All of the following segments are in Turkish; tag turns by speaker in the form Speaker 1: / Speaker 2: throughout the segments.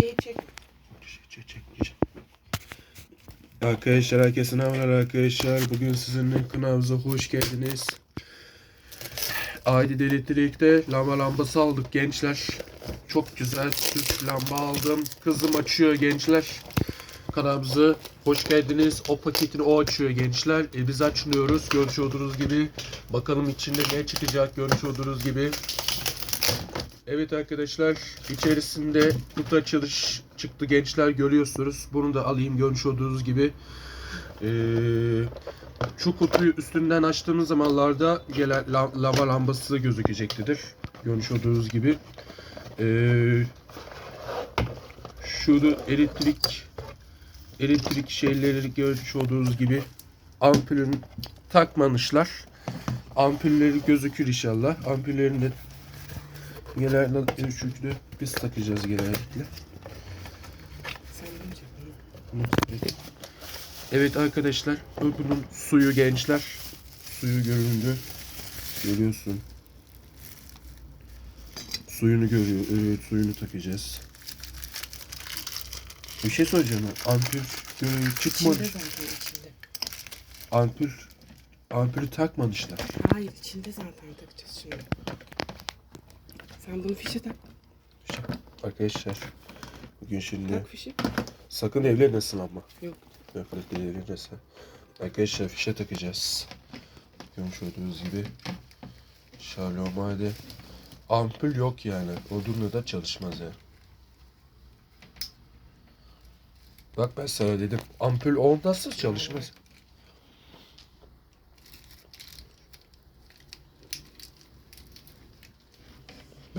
Speaker 1: Şeyi çek.
Speaker 2: Çek, çek, çek. Arkadaşlar herkese merhabalar arkadaşlar. Bugün sizinle kanalımıza hoş geldiniz. Aydın Elektrik'te lamba lambası aldık gençler. Çok güzel süs lamba aldım. Kızım açıyor gençler. Kanalımıza hoş geldiniz. O paketini o açıyor gençler. E, biz açmıyoruz. Görmüş olduğunuz gibi. Bakalım içinde ne çıkacak görmüş olduğunuz gibi. Evet arkadaşlar içerisinde kutu açılış çıktı gençler görüyorsunuz. Bunu da alayım görmüş olduğunuz gibi. Ee, şu kutuyu üstünden açtığınız zamanlarda gelen la- lava lambası gözükecektir. Görmüş olduğunuz gibi. Ee, şurada elektrik elektrik şeyleri görmüş olduğunuz gibi ampulün takmamışlar. Ampulleri gözükür inşallah. Ampullerin de Genelde üçlüklü biz takacağız
Speaker 1: bunu.
Speaker 2: Evet arkadaşlar bu bunun suyu gençler. Suyu göründü. Görüyorsun. Suyunu görüyor. Evet suyunu takacağız. Bir şey söyleyeceğim. Ampul e, çıkmadı.
Speaker 1: İçinde zaten içinde.
Speaker 2: Ampul ampulü takmamışlar.
Speaker 1: Hayır içinde zaten takacağız şimdi. Sen bunu fişe tak.
Speaker 2: Arkadaşlar bugün şimdi
Speaker 1: Tak fişi.
Speaker 2: sakın evlenmesin ama.
Speaker 1: Yok.
Speaker 2: Yok yok evlenmesin. Arkadaşlar fişe takacağız. Görmüş olduğunuz gibi. Şarlomade. Ampul yok yani. Odunla da çalışmaz ya. Bak ben sana dedim. Ampul olmazsa çalışmaz.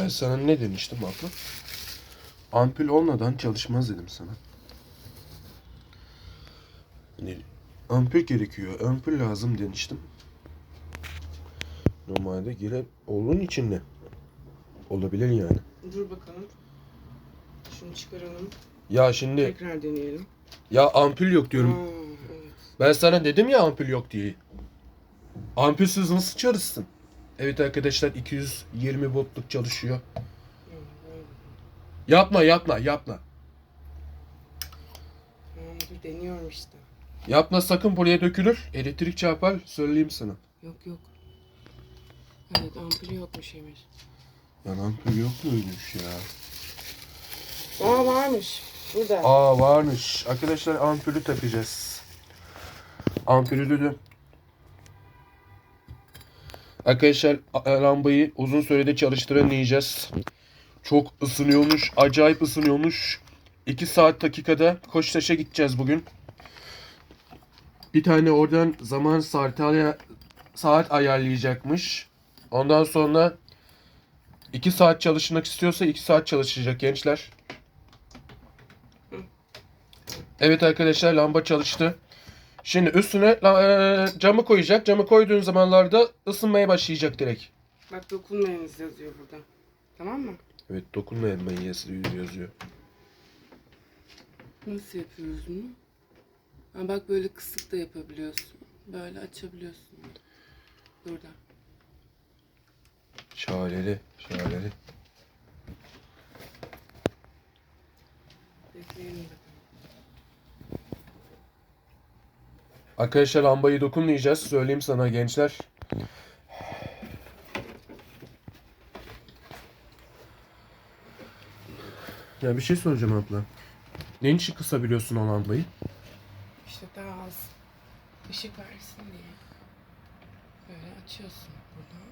Speaker 2: Ben sana ne demiştim abla? Ampul olmadan çalışmaz dedim sana. Hani ampul gerekiyor. Ampul lazım demiştim. Normalde gire onun içinde. Olabilir yani.
Speaker 1: Dur bakalım. Şunu çıkaralım.
Speaker 2: Ya şimdi
Speaker 1: Tekrar deneyelim.
Speaker 2: ya ampul yok diyorum.
Speaker 1: Aa, evet.
Speaker 2: Ben sana dedim ya ampul yok diye. Ampulsüz nasıl çalışsın? Evet arkadaşlar 220 voltluk çalışıyor. Yapma yapma yapma.
Speaker 1: Tamam dur deniyorum işte.
Speaker 2: Yapma sakın buraya dökülür. Elektrik çarpar söyleyeyim sana.
Speaker 1: Yok yok. Evet ampulü yokmuş Emir.
Speaker 2: Lan ampul yok muymuş ya?
Speaker 1: Aa varmış. Burada.
Speaker 2: Aa varmış. Arkadaşlar ampulü takacağız. Ampulü dedim. Arkadaşlar lambayı uzun sürede çalıştıramayacağız. Çok ısınıyormuş. Acayip ısınıyormuş. 2 saat dakikada Koçtaş'a gideceğiz bugün. Bir tane oradan zaman saat ayarlayacakmış. Ondan sonra 2 saat çalışmak istiyorsa 2 saat çalışacak gençler. Evet arkadaşlar lamba çalıştı. Şimdi üstüne e, camı koyacak. Camı koyduğun zamanlarda ısınmaya başlayacak direkt.
Speaker 1: Bak dokunmayınız yazıyor burada. Tamam mı?
Speaker 2: Evet dokunmayın ben yazıyor. yazıyor.
Speaker 1: Nasıl yapıyoruz bunu? Ha, bak böyle kısık da yapabiliyorsun. Böyle açabiliyorsun. Burada.
Speaker 2: Şaleli, şaleli.
Speaker 1: Bekleyelim bakalım.
Speaker 2: Arkadaşlar lambayı dokunmayacağız. Söyleyeyim sana gençler. Ya bir şey soracağım abla. Neyin için kısabiliyorsun o lambayı?
Speaker 1: İşte daha az ışık versin diye. Böyle açıyorsun burada.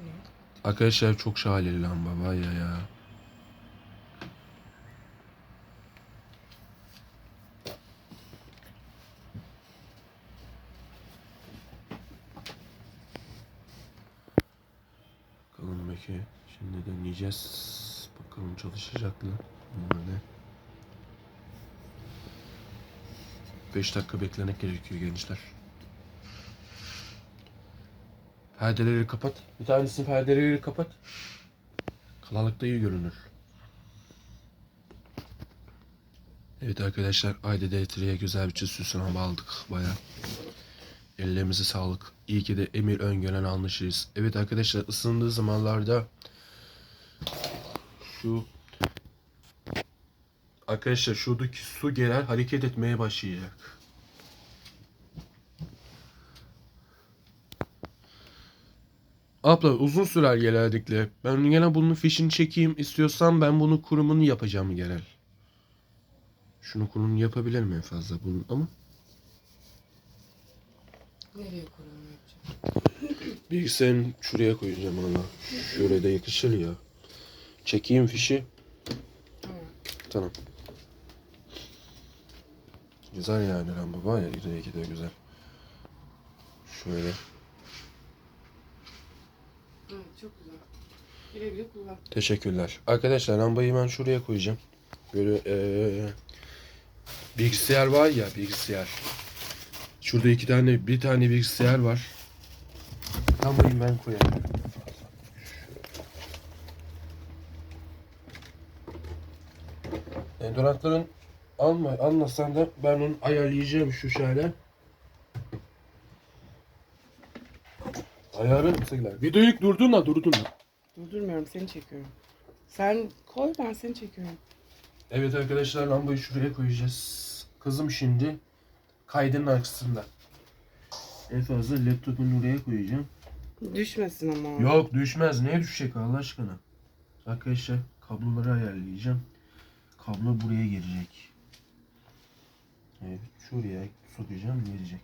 Speaker 1: Ne?
Speaker 2: Arkadaşlar çok şaleli lamba var ya ya. Peki. Şimdi deneyeceğiz. Bakalım çalışacak mı? Böyle. 5 dakika beklemek gerekiyor gençler. Perdeleri kapat. Bir tanesini perdeleri kapat. Karanlıkta iyi görünür. Evet arkadaşlar Ayda Deltri'ye güzel bir çiz süsleme aldık baya. Ellerimize sağlık. İyi ki de Emir Öngören almışız. Evet arkadaşlar ısındığı zamanlarda şu Arkadaşlar şuradaki su gelen hareket etmeye başlayacak. Abla uzun sürer genellikle. Ben gene bunun fişini çekeyim istiyorsan ben bunu kurumunu yapacağım genel. Şunu kurumunu yapabilirim en fazla bunun ama
Speaker 1: Nereye yapacağım?
Speaker 2: bilgisayarın şuraya koyacağım ona. Şöyle de yakışır ya. Çekeyim fişi.
Speaker 1: Tamam.
Speaker 2: Tamam. Güzel yani lamba var ya rengi de güzel. Şöyle.
Speaker 1: Evet çok güzel. Güle güle kullan.
Speaker 2: Teşekkürler. Arkadaşlar lambayı ben şuraya koyacağım. Böyle eee bilgisayar var ya bilgisayar. Şurada iki tane bir tane bilgisayar var. Lambayı ben koyarım. Endorantların alma, almasan da ben onu ayarlayacağım şu şöyle. Ayarı nasıl Videoyu durdun da durdun da.
Speaker 1: Durdurmuyorum seni çekiyorum. Sen koy ben seni çekiyorum.
Speaker 2: Evet arkadaşlar lambayı şuraya koyacağız. Kızım şimdi kaydın arkasında. En fazla laptopun oraya koyacağım.
Speaker 1: Düşmesin ama.
Speaker 2: Yok düşmez. Ne düşecek Allah aşkına? Arkadaşlar kabloları ayarlayacağım. Kablo buraya girecek. Evet şuraya sokacağım gelecek.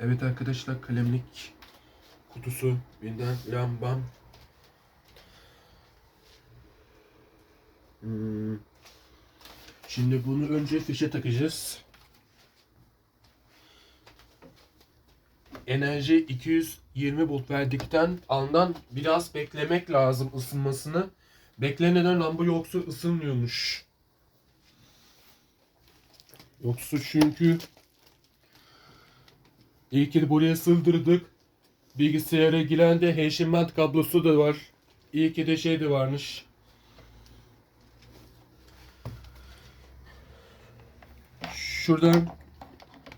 Speaker 2: Evet arkadaşlar kalemlik kutusu birden lambam. Hmm. Şimdi bunu önce fişe takacağız. enerji 220 volt verdikten andan biraz beklemek lazım ısınmasını. Beklemeden lamba yoksa ısınmıyormuş. Yoksa çünkü iyi ki buraya sığdırdık. Bilgisayara giren de HDMI kablosu da var. İyi ki de şey de varmış. Şuradan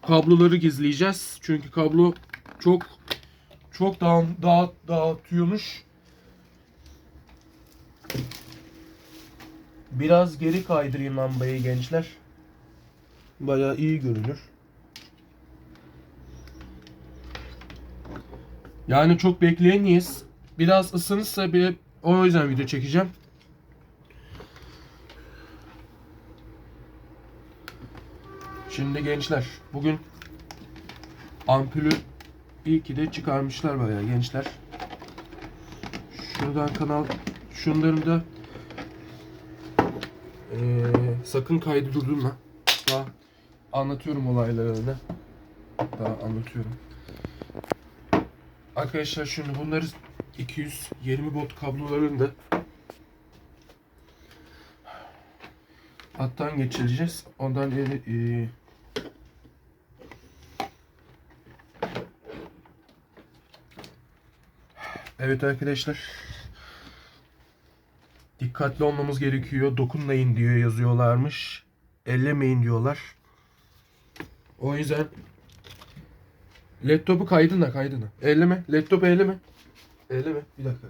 Speaker 2: kabloları gizleyeceğiz. Çünkü kablo çok çok dağ, dağ, dağıtıyormuş. Biraz geri kaydırayım lambayı gençler. Bayağı iyi görünür. Yani çok bekleyemeyiz. Biraz ısınırsa bile o yüzden video çekeceğim. Şimdi gençler bugün ampulü iyi ki de çıkarmışlar bayağı gençler. Şuradan kanal şunların da eee, sakın kaydı durdurma. Daha anlatıyorum olaylarını. Daha anlatıyorum. Arkadaşlar şimdi bunları 220 volt kablolarını da hattan geçireceğiz. Ondan eee, Evet arkadaşlar. Dikkatli olmamız gerekiyor. Dokunmayın diyor yazıyorlarmış. Ellemeyin diyorlar. O yüzden laptopu kaydına kaydına. Elleme. Laptopu elleme. Elleme. Bir dakika.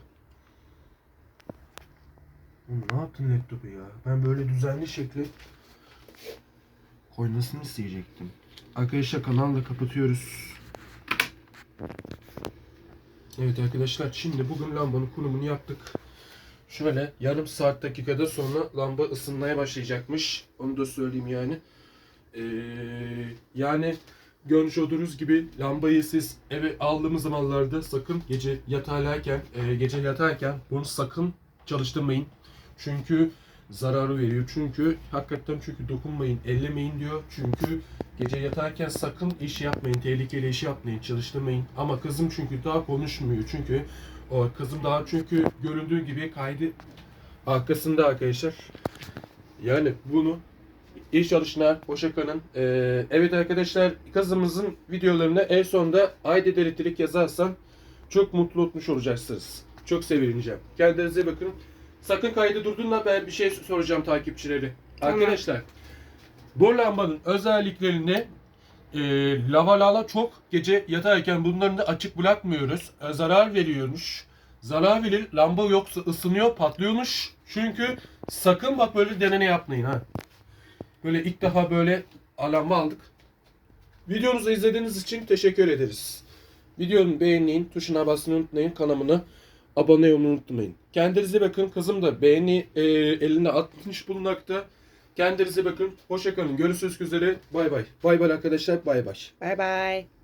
Speaker 2: Oğlum ne yaptın laptopu ya? Ben böyle düzenli şekli koymasını isteyecektim. Arkadaşlar kanalı kapatıyoruz. Evet arkadaşlar şimdi bugün lambanın kurumunu yaptık. Şöyle yarım saat dakikada sonra lamba ısınmaya başlayacakmış. Onu da söyleyeyim yani. Ee, yani görmüş olduğunuz gibi lambayı siz eve aldığımız zamanlarda sakın gece yatarken, e, gece yatarken bunu sakın çalıştırmayın. Çünkü zararı veriyor. Çünkü hakikaten çünkü dokunmayın, ellemeyin diyor. Çünkü gece yatarken sakın iş yapmayın, tehlikeli iş yapmayın, çalıştırmayın. Ama kızım çünkü daha konuşmuyor. Çünkü o kızım daha çünkü göründüğü gibi kaydı arkasında arkadaşlar. Yani bunu iyi çalışmalar, hoşça kalın. Ee, evet arkadaşlar kızımızın videolarını en sonunda Aydet Elektrik yazarsan çok mutlu olmuş olacaksınız. Çok sevineceğim. Kendinize bakın. Sakın kaydı durdurma ben bir şey soracağım takipçileri.
Speaker 1: Tamam.
Speaker 2: Arkadaşlar bu lambanın özelliklerini e, lavalala çok gece yatarken bunların da açık bırakmıyoruz. E, zarar veriyormuş. Zararlı lamba yoksa ısınıyor patlıyormuş. Çünkü sakın bak böyle denene yapmayın ha. Böyle ilk defa böyle lamba aldık. Videomuzu izlediğiniz için teşekkür ederiz. Videomu beğenmeyin, tuşuna basmayı unutmayın, kanalımına abone olmayı unutmayın. Kendinize bakın. Kızım da beğeni e, eline atmış bulunmakta. Kendinize bakın. Hoşça kalın. Görüşürüz üzere. Bay bay. Bay bay arkadaşlar. Bay bay.
Speaker 3: Bye bye.